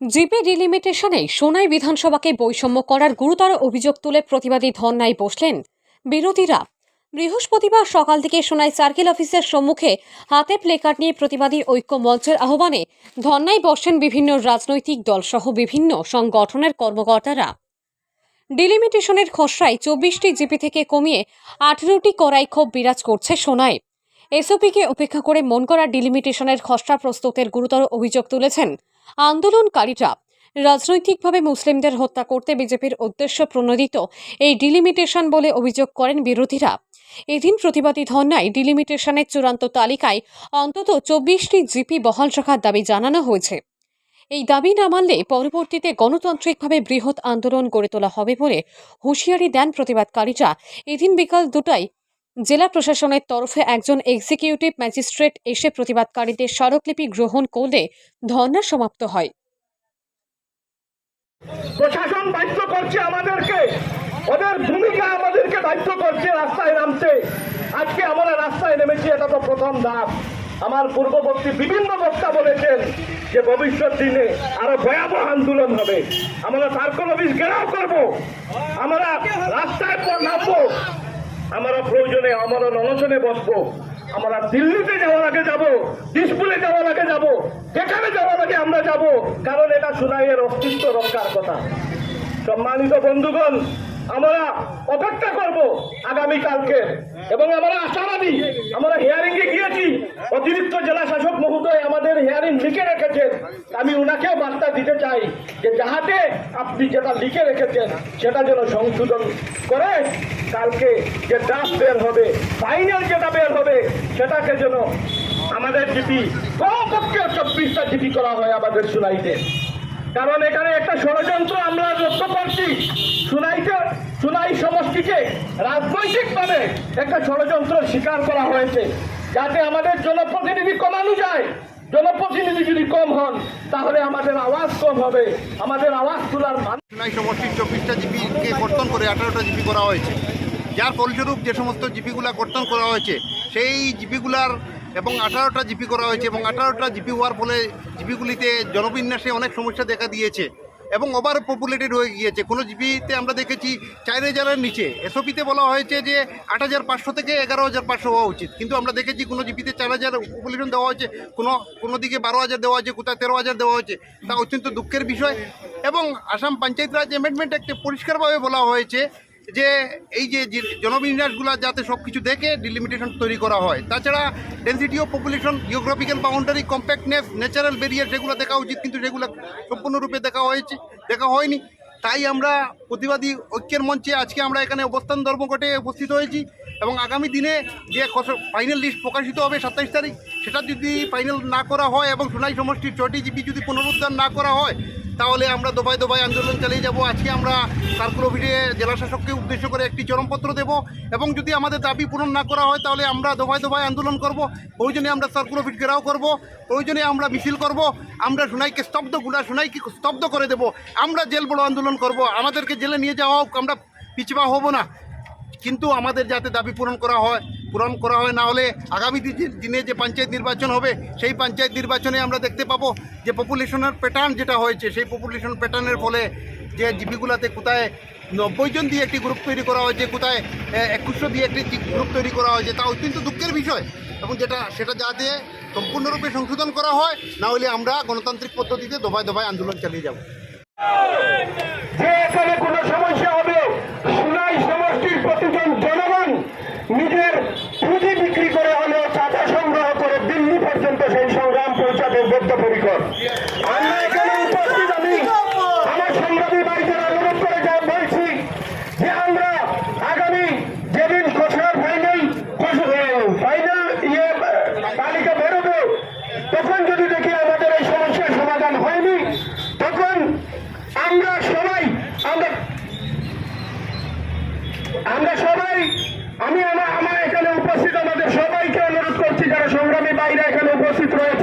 GP ডিলিমিটেশনে Sonai বিধানসভাকে বৈষম্য করার গুরুতর অভিযোগ তুলে প্রতিবাদী ধর্নায় বসলেন বিরোধীরা। বৃহস্পতিবার সকাল থেকে সোনাই সার্কেল অফিসের সম্মুখে হাতে প্লেকার্ড নিয়ে প্রতিবাদী ঐক্য মঞ্চের আহ্বানে ধর্নায় বসেন বিভিন্ন রাজনৈতিক দলসহ বিভিন্ন সংগঠনের কর্মকর্তারা। ডিলিমিটেশনের খসড়ায় চব্বিশটি জিপি থেকে কমিয়ে আঠেরোটি করাই ক্ষোভ বিরাজ করছে সোনায় এসওপিকে উপেক্ষা করে মন করা ডিলিমিটেশনের খসড়া প্রস্তুতের গুরুতর অভিযোগ তুলেছেন আন্দোলনকারীরা রাজনৈতিকভাবে মুসলিমদের হত্যা করতে বিজেপির উদ্দেশ্য প্রণোদিত এই ডিলিমিটেশন বলে অভিযোগ করেন বিরোধীরা। এদিন প্রতিবাদী ধর্নায় ডিলিমিটেশনের চূড়ান্ত তালিকায় অন্তত চব্বিশটি জিপি বহাল রাখার দাবি জানানো হয়েছে। এই দাবি না মানলে পরবর্তীতে গণতান্ত্রিকভাবে বৃহৎ আন্দোলন গড়ে তোলা হবে বলে হুঁশিয়ারি দেন প্রতিবাদকারীরা। এদিন বিকাল দুটায় জেলা প্রশাসনের তরফে একজন এক্সিকিউটিভ ম্যাজিস্ট্রেট এসে প্রতিবাদকারীদের স্মারকলিপি গ্রহণ করলে ধর্না সমাপ্ত হয়। প্রশাসন বাধ্য করছে আমাদেরকে। ওদের ভূমিকা আমাদেরকে বাধ্য করছে, রাস্তায় নামতে। আজকে আমরা রাস্তায় নেমেছি, এটা তো প্রথম ধাপ। আমার পূর্ববর্তী বিভিন্ন বক্তা বলেছেন যে ভবিষ্যৎ দিনে আরও ভয়াবহ আন্দোলন হবে। আমরা সার্কল অফিস ঘেরাও করব। আমরা রাস্তায় নামবো আমরা প্রয়োজনে, আমরা অনশনে বসবো। আমরা দিল্লিতে যাওয়ার আগে যাব, দিসপুরে যাওয়ার আগে যাব, যেখানে যাওয়ার আগে আমরা যাব, কারণ এটা সুনাইয়ের অস্তিত্ব রক্ষার কথা। সম্মানিত বন্ধুগণ, আমরা অপেক্ষা করব আগামী কালকে এবং আমরা আশাবাদী আমরা হিয়ারিং এ গিয়েছি, অতিরিক্ত জেলা মহোদয় হিয়ারিং লিখে রেখেছেন। আমি উনাকেও বার্তা দিতে চাই যে যাহাতে আপনি যেটা লিখে রেখেছেন, সেটা যেন সংশোধন করে কালকে যে ড্রাফট বের হবে ফাইনাল যেটা বের হবে, সেটাকে যেন আমাদের জিপি কমপক্ষে চব্বিশটা জিপি করা হয় আমাদের সুনাইতে কারণ এখানে একটা ষড়যন্ত্র আমরা লক্ষ্য করছি। সুনাইতে সুনাই সমষ্টিকে রাজনৈতিকভাবে একটা ষড়যন্ত্র স্বীকার করা হয়েছে। যাতে আমাদের জনপ্রতিনিধি কমানো যায় জনপ্রতিনিধি যদি কম হন, তাহলে আমাদের আওয়াজ কম হবে। আমাদের আওয়াজ তোলার সমষ্টির চব্বিশটা জিপিকে কর্তন করে, আঠারোটা জিপি করা হয়েছে। যার ফলস্বরূপ যে সমস্ত জিপিগুলা কর্তন করা হয়েছে, সেই জিপিগুলার এবং আঠারোটা জিপি করা হয়েছে এবং আঠারোটা জিপি হওয়ার ফলে জিপিগুলিতে জনবিন্যাসে অনেক সমস্যা দেখা দিয়েছে। এবং ওভার পপুলেটেড হয়ে গিয়েছে। কোনো জিপিতে আমরা দেখেছি চার হাজারের নিচে। এসওপিতে বলা হয়েছে যে আট হাজার পাঁচশো থেকে এগারো হাজার পাঁচশো হওয়া উচিত। কিন্তু আমরা দেখেছি কোনো জিপিতে চার হাজার পপুলেশন দেওয়া হয়েছে, কোনো কোনো দিকে বারো হাজার দেওয়া হয়েছে, কোথায় তেরো হাজার দেওয়া হয়েছে, তা অত্যন্ত দুঃখের বিষয়। এবং আসাম পঞ্চায়েত রাজ অ্যামেন্ডমেন্ট একটি পরিষ্কারভাবে বলা হয়েছে যে এই যে জনবিন্যাসগুলো যাতে সব কিছু দেখে ডিলিমিটেশন তৈরি করা হয়। তাছাড়া density of population geographical boundary compactness natural barrier সেগুলো দেখা উচিত, কিন্তু সেগুলো সম্পূর্ণরূপে দেখা হয়েছে দেখা হয়নি। তাই আমরা প্রতিবাদী ঐক্যের মঞ্চে আজকে আমরা এখানে অবস্থান ধর্মঘটে উপস্থিত হয়েছি। এবং আগামী দিনে যে ফাইনাল লিস্ট প্রকাশিত হবে সাতাইশ তারিখ, সেটা যদি ফাইনাল না করা হয় এবং সোনাই সমষ্টির ছটি জিপি যদি পুনরুদ্ধার না করা হয়, তাহলে আমরা দোবাই দোবাই আন্দোলন চালিয়ে যাব। আজকে আমরা সার্কুল অফিসে জেলা শাসককে উদ্দেশ্য করে একটি চরমপত্র দেব এবং যদি আমাদের দাবি পূরণ না করা হয়, তাহলে আমরা দোবাই দফায় আন্দোলন করব। প্রয়োজনে আমরা সার্কুল অফিস ঘেরাও করব। প্রয়োজনে আমরা মিছিল করব। আমরা সোনাইকে স্তব্ধগুলা সোনাইকে স্তব্ধ করে দেব। আমরা জেল বড় আন্দোলন করব। আমাদেরকে জেলে নিয়ে যাওয়া হোক, আমরা পিছপা হব না। কিন্তু আমাদের যাতে দাবি পূরণ করা হয়, পূরণ করা হয় না হলে আগামী দিনে যে পঞ্চায়েত নির্বাচন হবে, সেই পঞ্চায়েত নির্বাচনে আমরা দেখতে পাবো যে পপুলেশনের প্যাটার্ন যেটা হয়েছে, সেই পপুলেশন প্যাটার্নের ফলে যে জিপিগুলোতে কোথায় নব্বই জন দিয়ে একটি গ্রুপ তৈরি করা হয়েছে কোথায় একুশশো দিয়ে একটি গ্রুপ তৈরি করা হয়েছে তা অত্যন্ত দুঃখের বিষয়। এবং যেটা, সেটা যাতে সম্পূর্ণরূপে সংশোধন করা হয়, না হলে আমরা গণতান্ত্রিক পদ্ধতিতে দফায় দফায় আন্দোলন চালিয়ে যাব। যে কোনো সমস্যা হবে সুনাই সমষ্টির প্রতিজন জনগণ নিজের পুঁজি বিক্রি করে হলেও চাঁদা সংগ্রহ করে দিল্লি পর্যন্ত সেই সংগ্রাম পৌঁছাতে বদ্ধপরিকর আমরা এখানে উপস্থিত আমি আমার সংগ্রামী বাড়িতে অনুরোধ করে যা বলছি যে আমরা আগামী যেদিন খসড়ার ফাইনাল ফাইনাল ইয়ে তালিকা বেরোবে তখন যদি দেখি আমাদের এই সমস্যার সমাধান হয়নি তখন আমরা সবাই আমরা আমরা সবাই, আমি, আমার আমার এখানে উপস্থিত আমাদের সবাইকে অনুরোধ করছি, যারা সংগ্রামী বাইরে এখানে উপস্থিত রয়েছেন